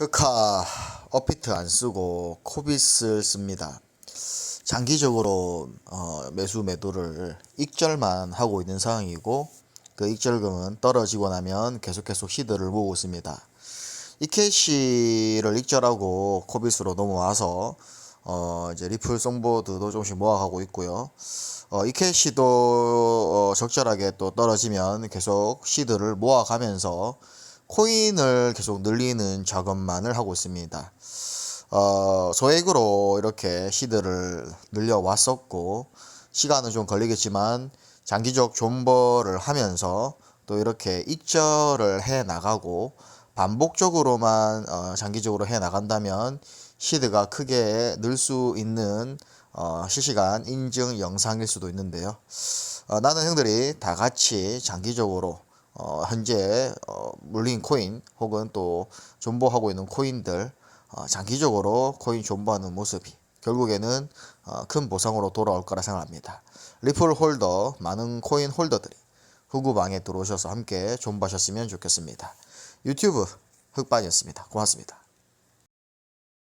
흑화 어피트 안 쓰고 코빗을 씁니다. 장기적으로 어, 매수 매도를 익절만 하고 있는 상황이고 그 익절금은 떨어지고 나면 계속 계속 시드를 모으고 있습니다. 이케시를 익절하고 코빗으로 넘어와서 어, 이제 리플 송보드도 조금씩 모아가고 있고요. 어, 이케시도 어, 적절하게 또 떨어지면 계속 시드를 모아가면서 코인을 계속 늘리는 작업만을 하고 있습니다. 어, 소액으로 이렇게 시드를 늘려왔었고, 시간은 좀 걸리겠지만, 장기적 존버를 하면서 또 이렇게 익절을 해 나가고, 반복적으로만 어, 장기적으로 해 나간다면, 시드가 크게 늘 수 있는 어, 실시간 인증 영상일 수도 있는데요. 어, 나는 형들이 다 같이 장기적으로 어, 현재 어, 물린 코인 혹은 또 존버하고 있는 코인들 어, 장기적으로 코인 존버하는 모습이 결국에는 어, 큰 보상으로 돌아올 거라 생각합니다. 리플 홀더 많은 코인 홀더들이 후구방에 들어오셔서 함께 존버하셨으면 좋겠습니다. 유튜브 흑반이었습니다. 고맙습니다.